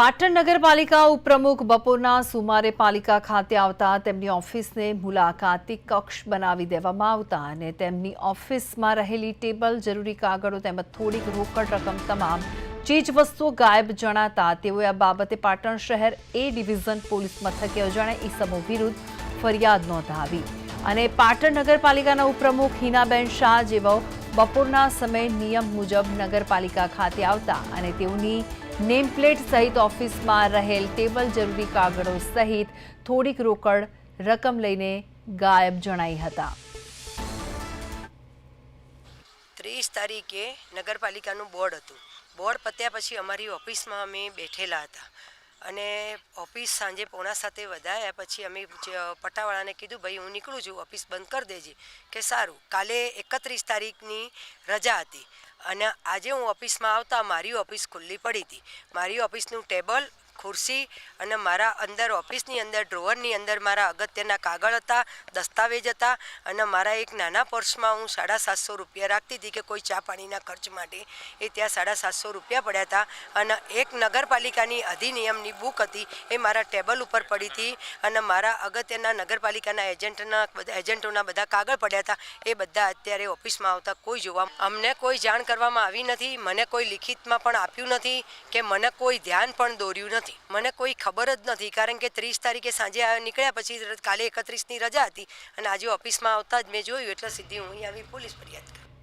પાટણ નગરપાલિકા ઉપપ્રમુખ બપોરના સુમારે પાલિકા ખાતે આવતા તેમની ઓફિસને મુલાકાતી કક્ષ બનાવી દેવામાં આવતા અને તેમની ઓફિસમાં રહેલી ટેબલ, જરૂરી કાગળો તેમજ થોડીક રોકડ રકમ તમામ ચીજ વસ્તુઓ ગાયબ જણાતા તેઓએ આ બાબતે પાટણ શહેર એ ડિવિઝન પોલીસ મથકે અજાણ્યા ઈસમો વિરુદ્ધ ફરિયાદ નોંધાવી. અને પાટણ નગરપાલિકાના ઉપપ્રમુખ હિનાબેન શાહ જેવો બપોરના સમયે નિયમ મુજબ નગરપાલિકા ખાતે આવતા અને તેઓની નેમ પ્લેટ સહિત ઓફિસમાં રહેલ ટેબલ જરૂરી કાગળો સહિત થોડીક રોકડ રકમ લઈને ગાયબ જણાઈ હતા. ત્રીસ તારીખે નગરપાલિકાનું બોર્ડ હતું. બોર્ડ પત્યા પછી અમારી ઓફિસમાં અમે બેઠેલા હતા. અને ઓફિસ સાંજે પોણા સાતે વધાયા પછી અમે પટાવાળાને કીધું, ભાઈ, હું નીકળું છું, ઓફિસ બંધ કરી દેજે. કે સારું, કાલે એકત્રીસ તારીખની રજા હતી. અને આજે હું ઓફિસમાં આવતા મારી ઓફિસ ખુલ્લી પડી હતી. મારી ઓફિસનું ટેબલ, ખુરશી અને મારા અંદર ઓફિસની અંદર, ડ્રોવરની અંદર મારા અગત્યના કાગળ હતા, દસ્તાવેજ હતા અને મારા એક નાના પર્સમાં હું સાડા સાતસો રૂપિયા રાખતી હતી કે કોઈ ચા પાણીના ખર્ચ માટે. એ ત્યાં સાડા સાતસો રૂપિયા પડ્યા હતા અને એક નગરપાલિકાની અધિનિયમની બુક હતી. એ મારા ટેબલ ઉપર પડી હતી અને મારા અગત્યના નગરપાલિકાના એજન્ટના બધા એજન્ટોના બધા કાગળ પડ્યા હતા. એ બધા અત્યારે ઓફિસમાં આવતા કોઈ જોવા, અમને કોઈ જાણ કરવામાં આવી નથી, મને કોઈ લિખિતમાં પણ આપ્યું નથી કે મને કોઈ ધ્યાન પણ દોર્યું નથી. મને કોઈ ખબર જ નથી, કારણ કે ત્રીસ તારીખે સાંજે નીકળ્યા પછી કાલે એકત્રીસની રજા હતી અને આજે ઓફિસમાં આવતા જ મેં જોયું, એટલે સીધી હું અહીં આવી પોલીસ ફરિયાદ કરી.